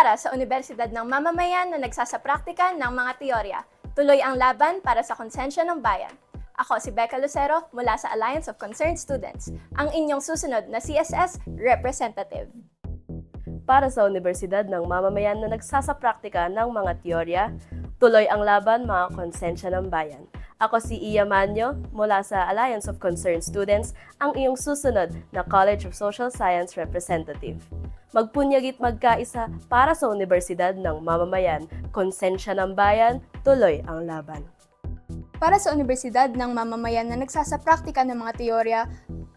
para sa Universidad ng Mamamayan na nagsasapraktika ng mga teorya. Tuloy ang laban para sa konsensya ng bayan. Ako si Becca Lucero mula sa Alliance of Concerned Students, ang inyong susunod na CSS representative. para sa Universidad ng Mamamayan na nagsasapraktika ng mga teorya, tuloy ang laban mga konsensya ng bayan. Ako si Iya Manyo mula sa Alliance of Concerned Students, ang iyong susunod na College of Social Science representative. Magpunyagit magkaisa para sa Universidad ng Mamamayan, konsensya ng bayan, tuloy ang laban. Para sa Universidad ng Mamamayan na nagsasapraktika ng mga teorya,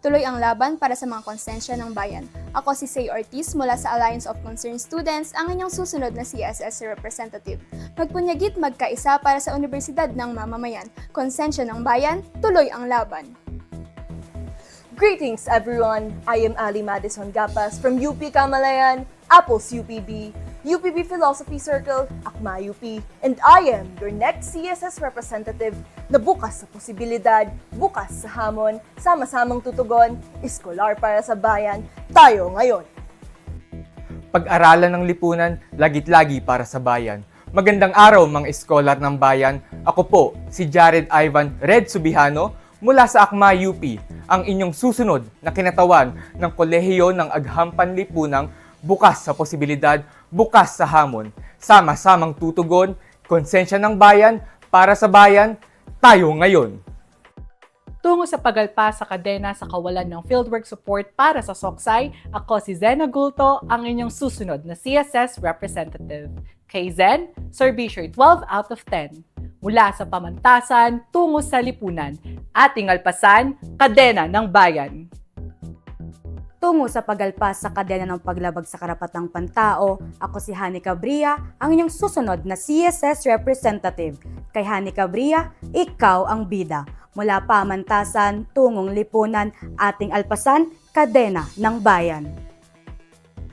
tuloy ang laban para sa mga konsensya ng bayan. Ako si Say Ortiz mula sa Alliance of Concerned Students, ang inyong susunod na CSS representative. Magpunyagit magkaisa para sa Universidad ng Mamamayan. Konsensya ng bayan, tuloy ang laban. Greetings everyone! I am Ali Madison Gapas from UP Kamalayan, Apples UPB, UPB Philosophy Circle, Akma UP, and I am your next CSS representative na bukas sa posibilidad, bukas sa hamon, sama-samang tutugon, iskolar para sa bayan, tayo ngayon! Pag-aralan ng lipunan, lagit-lagi para sa bayan. Magandang araw mga iskolar ng bayan. Ako po, si Jared Ivan Red Subihano mula sa Akma UP, ang inyong susunod na kinatawan ng kolehiyo ng Aghampan Lipunang bukas sa posibilidad, bukas sa hamon. Sama-samang tutugon, konsensya ng bayan, para sa bayan, tayo ngayon. Tungo sa pagalpas sa kadena sa kawalan ng fieldwork support para sa Soksay, ako si Zena Gulto, ang inyong susunod na CSS representative. Kay Zen, Servicio 12 out of 10. Mula sa pamantasan tungo sa lipunan, ating alpasan, kadena ng bayan. Tungo sa pagalpas sa kadena ng paglabag sa karapatang pantao, ako si Hani Cabria, ang inyong susunod na CSS representative. Kay Hani Cabria, ikaw ang bida. Mula pamantasan, tungong lipunan, ating alpasan, kadena ng bayan.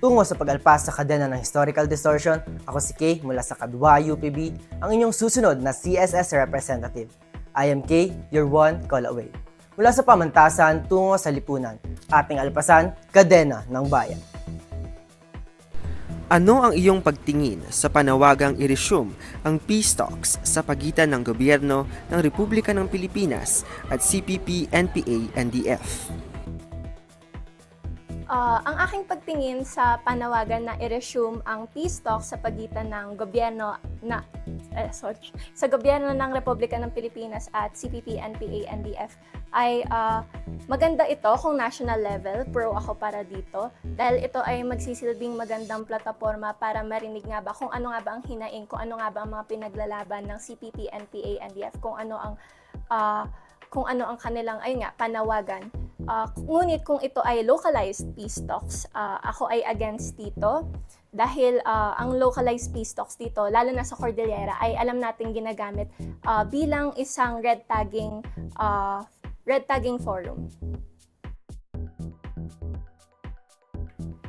Tungo sa pag-alpas sa kadena ng historical distortion, ako si Kay mula sa Kadwa UPB, ang inyong susunod na CSS representative. I am Kay, your one call away. Mula sa pamantasan tungo sa lipunan, ating alpasan, kadena ng bayan. Ano ang iyong pagtingin sa panawagang i-resume ang peace talks sa pagitan ng gobyerno ng Republika ng Pilipinas at CPP, NPA, NDF? Ah, ang aking pagtingin sa panawagan na i-resume ang peace talks sa pagitan ng gobyerno na eh, sorry, sa gobyerno ng Republika ng Pilipinas at CPP, NPA, NDF ay ah, maganda ito kung national level, pro ako para dito dahil ito ay magsisilbing magandang plataforma para marinig nga ba kung ano nga ba ang hinaing, kung ano nga ba ang mga pinaglalaban ng CPP, NPA, NDF, kung ano ang ah, kung ano ang kanilang ayun nga panawagan. Ah, ngunit kung ito ay localized peace talks, ah, ako ay against dito dahil ah, ang localized peace talks dito, lalo na sa Cordillera, ay alam natin ginagamit ah, bilang isang red tagging ah, red tagging forum.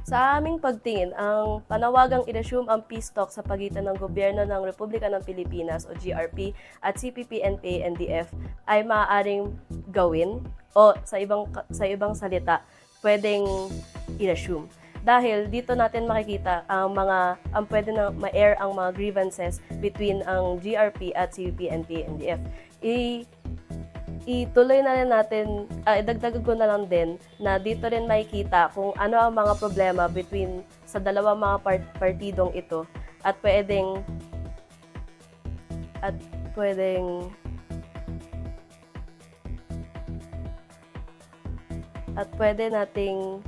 Sa aming pagtingin, ang panawagang i-resume ang peace talk sa pagitan ng gobyerno ng Republika ng Pilipinas o GRP at CPP, NPA, NDF ay maaaring gawin o sa ibang sa ibang salita, pwedeng i-resume. Dahil dito natin makikita ang mga ang pwede na ma-air ang mga grievances between ang GRP at CPP, NPA, NDF. I ituloy na rin natin, uh, idagdag ko na lang din na dito rin makikita kung ano ang mga problema between sa dalawang mga part- partidong ito at pwedeng at pwedeng at pwede nating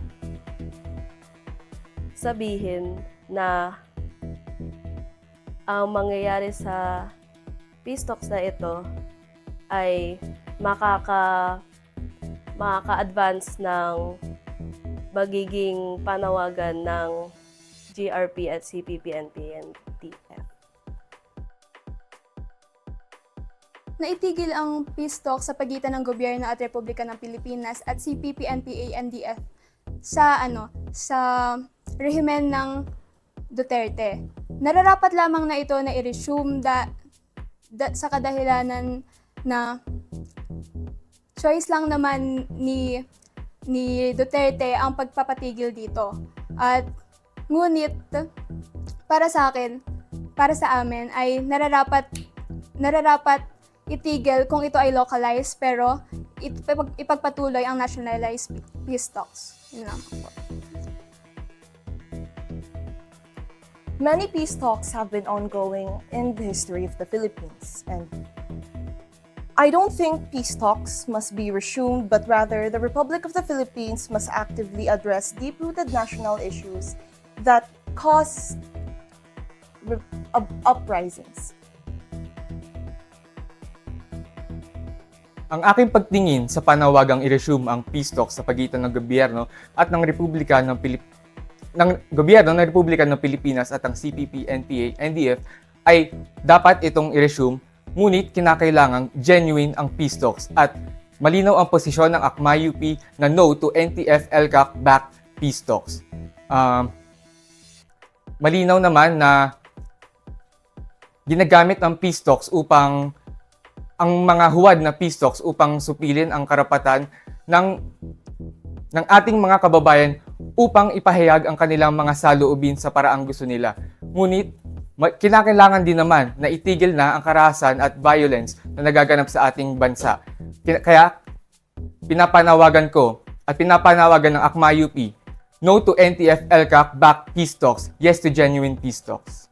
sabihin na ang mangyayari sa talks na ito ay makaka makaka-advance ng magiging panawagan ng GRP at CPP, Naitigil ang peace talk sa pagitan ng gobyerno at Republika ng Pilipinas at CPP, NPA, NDF sa ano sa rehimen ng Duterte. Nararapat lamang na ito na i-resume da, da- sa kadahilanan na choice lang naman ni ni Duterte ang pagpapatigil dito. At ngunit para sa akin, para sa amin ay nararapat nararapat itigil kung ito ay localized pero ipag- ipagpatuloy ang nationalized peace talks. Yun lang po. Many peace talks have been ongoing in the history of the Philippines, and I don't think peace talks must be resumed, but rather the Republic of the Philippines must actively address deep rooted national issues that cause uprisings. Ang aking pagtingin sa panawagang i-resume ang peace talks sa pagitan ng gobyerno at ng Republika ng Pilip ng gobyerno ng Republika ng Pilipinas at ang CPP, NPA, NDF ay dapat itong i-resume ngunit kinakailangang genuine ang peace talks at malinaw ang posisyon ng Akma UP na no to NTF LCAC backed peace talks. Um, malinaw naman na ginagamit ang peace talks upang ang mga huwad na peace talks upang supilin ang karapatan ng ng ating mga kababayan upang ipahayag ang kanilang mga saloobin sa paraang gusto nila. Ngunit kinakailangan din naman na itigil na ang karahasan at violence na nagaganap sa ating bansa. Kaya pinapanawagan ko at pinapanawagan ng Akma UP, no to NTF LCAC back peace talks, yes to genuine peace talks.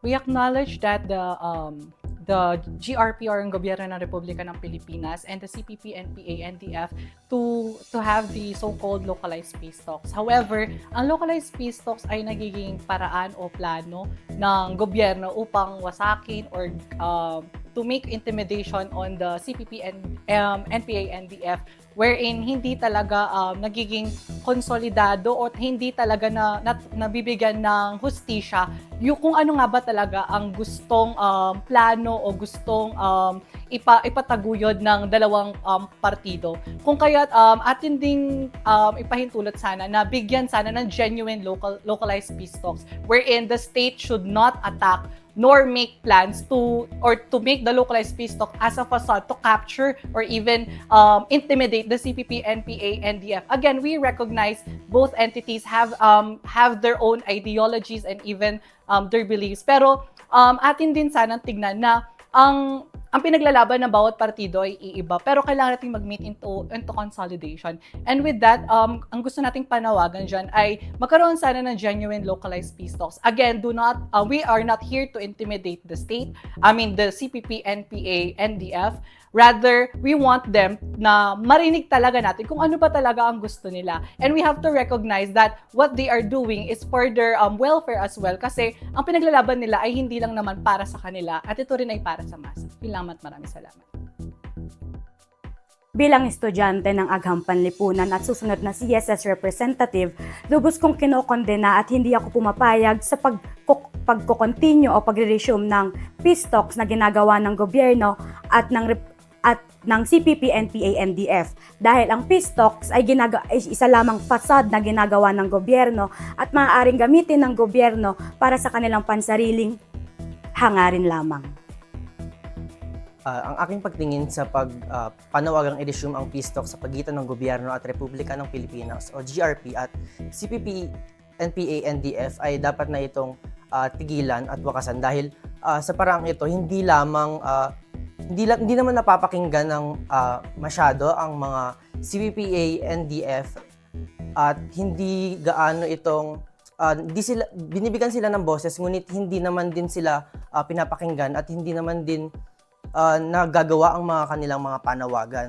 We acknowledge that the um, the GRP or ang gobyerno ng Republika ng Pilipinas and the CPP, NPA, NDF to to have the so-called localized peace talks. However, ang localized peace talks ay nagiging paraan o plano ng gobyerno upang wasakin or um, to make intimidation on the CPP and um, NPA, NDF wherein hindi talaga um, nagiging konsolidado o hindi talaga na, na nabibigyan ng hustisya yung kung ano nga ba talaga ang gustong um, plano o gustong um, ipa, ipataguyod ng dalawang um, partido. Kung kaya um, atin ding um, ipahintulot sana na bigyan sana ng genuine local localized peace talks wherein the state should not attack nor make plans to or to make the localized peace talk as a facade to capture or even um, intimidate the CPP, NPA, NDF. Again, we recognize both entities have um, have their own ideologies and even um, their beliefs. Pero um, atin din sana tignan na ang ang pinaglalaban ng bawat partido ay iiba pero kailangan nating mag-meet into, into consolidation. And with that, um, ang gusto nating panawagan dyan ay magkaroon sana ng genuine localized peace talks. Again, do not, uh, we are not here to intimidate the state. I mean, the CPP, NPA, NDF. Rather, we want them na marinig talaga natin kung ano ba talaga ang gusto nila. And we have to recognize that what they are doing is for their um, welfare as well kasi ang pinaglalaban nila ay hindi lang naman para sa kanila at ito rin ay para sa masa. Yun lang at maraming salamat. Bilang estudyante ng Agham Panlipunan at susunod na CSS representative, lubos kong kinokondena at hindi ako pumapayag sa pag pagko-continue o pagre-resume ng peace talks na ginagawa ng gobyerno at ng at ng CPP, NPA, NDF dahil ang peace talks ay, ginaga- ay isa lamang fasad na ginagawa ng gobyerno at maaaring gamitin ng gobyerno para sa kanilang pansariling hangarin lamang. Ah, ang aking pagtingin sa pag ah, panawagang i-resume ang peace talk sa pagitan ng gobyerno at Republika ng Pilipinas o GRP at CPP, NPA, NDF ay dapat na itong ah, tigilan at wakasan dahil ah, sa paraang ito hindi lamang ah, hindi la- hindi naman napapakinggan ng ah, masyado ang mga CPPA, NDF at hindi gaano itong ah, hindi sila binibigyan sila ng boses ngunit hindi naman din sila ah, pinapakinggan at hindi naman din ah, nagagawa ang mga kanilang mga panawagan.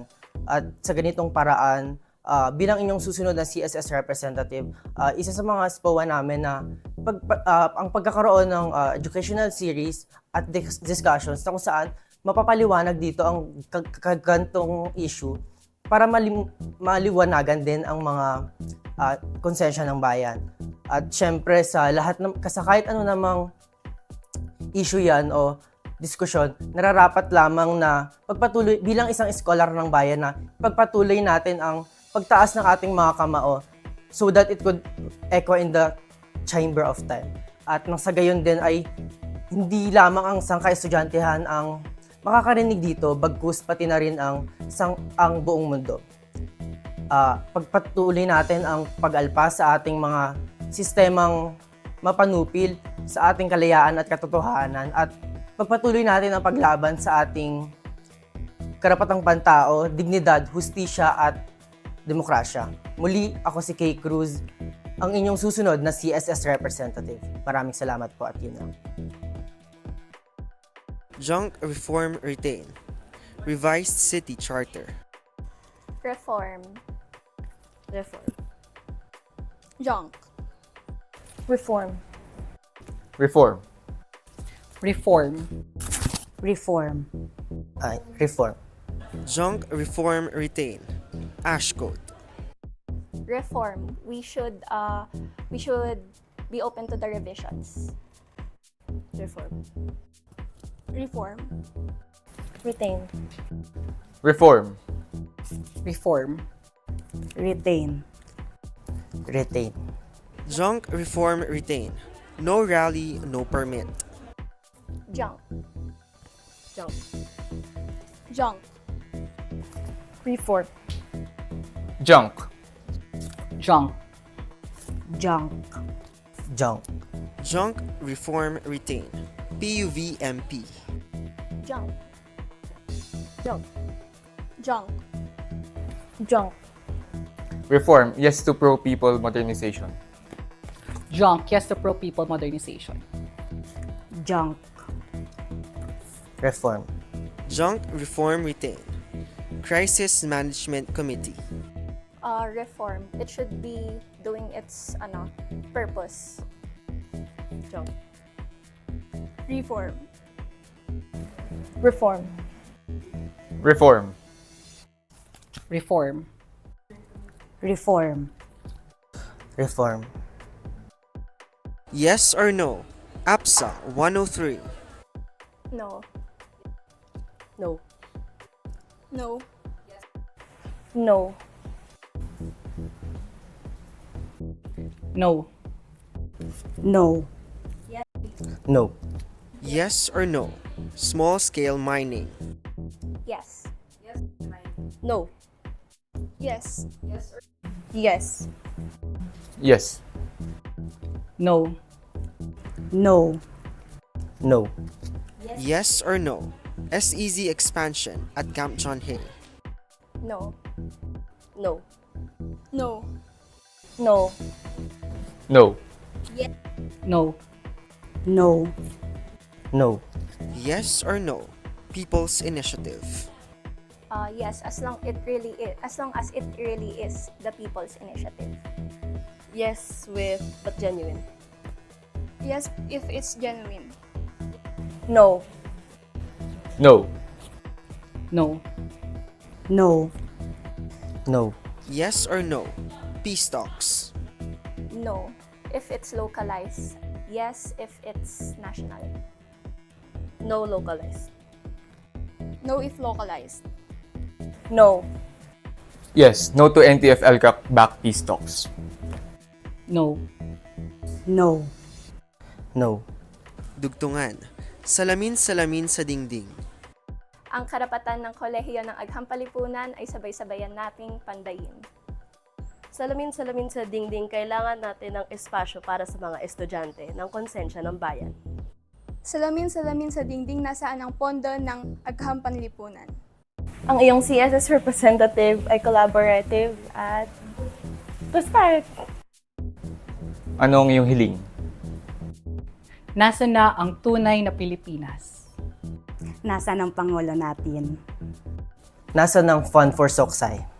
At sa ganitong paraan, ah, bilang inyong susunod na CSS representative, ah, isa sa mga SPOA namin na pag, pa- ah, ang pagkakaroon ng ah, educational series at dis- discussions na kung saan mapapaliwanag dito ang kag- kagantong issue para malim- maliwanagan din ang mga ah, konsensya ng bayan. At syempre sa lahat ng sa kahit ano namang issue yan o diskusyon, nararapat lamang na pagpatuloy, bilang isang scholar ng bayan na pagpatuloy natin ang pagtaas ng ating mga kamao so that it could echo in the chamber of time. At nang sa gayon din ay hindi lamang ang sangka-estudyantehan ang makakarinig dito, bagkus pati na rin ang, sang, ang buong mundo. Ah, pagpatuloy natin ang pag-alpas sa ating mga sistemang mapanupil sa ating kalayaan at katotohanan at pagpatuloy natin ang paglaban sa ating karapatang pantao, dignidad, hustisya at demokrasya. Muli, ako si Kay Cruz, ang inyong susunod na CSS representative. Maraming salamat po at yun lang. Junk Reform Retain. Revised City Charter. Reform. Reform. Junk. Reform. Reform. Reform. Reform. Ay, reform. Junk Reform Retain. Ash Code. Reform. We should uh we should be open to the revisions. Reform. Reform. Retain. Reform. Reform. Retain. Retain. Junk Reform Retain. No rally, no permit. Junk. Junk. Junk. Reform. Junk. Junk. Junk. Junk. Junk Reform Retain. PUVMP. Junk. Junk. Junk. Junk. Reform. Yes to pro-people modernization. Junk. Yes to pro-people modernization. Junk. Reform. Junk Reform Retain. Crisis Management Committee. Uh, reform. It should be doing its ano purpose. Junk. Reform. Reform. Reform. Reform. Reform. Reform. Yes or no? APSA 103. No. No. No. No. No. No. No. Yes or no? Small scale mining. Yes. No. Yes. Yes. Yes. No. No. No. Yes or no? SEZ expansion at Camp John Hay. No. No. No. No. No. Yes. No. No. No. Yes or no? People's Initiative. Uh, yes, as long it really is, as long as it really is the people's initiative. Yes with but genuine. Yes, if it's genuine. No. No. No. No. No. Yes or no? Peace talks. No, if it's localized. Yes, if it's national. No localized. No if localized. No. Yes. No to NTF-LCAC back peace talks. No. No. No. Dugtungan. Salamin-salamin sa dingding. Ang karapatan ng kolehiyo ng Agham Palipunan ay sabay-sabayan nating pandayin. Salamin-salamin sa dingding, kailangan natin ng espasyo para sa mga estudyante ng konsensya ng bayan. Salamin-salamin sa dingding nasaan ang pondo ng Agham Panlipunan. Ang iyong CSS representative ay collaborative at to start. Ano ang iyong hiling? Nasa na ang tunay na Pilipinas? Nasaan ang Pangulo natin? Nasa ng Fund for Soksay?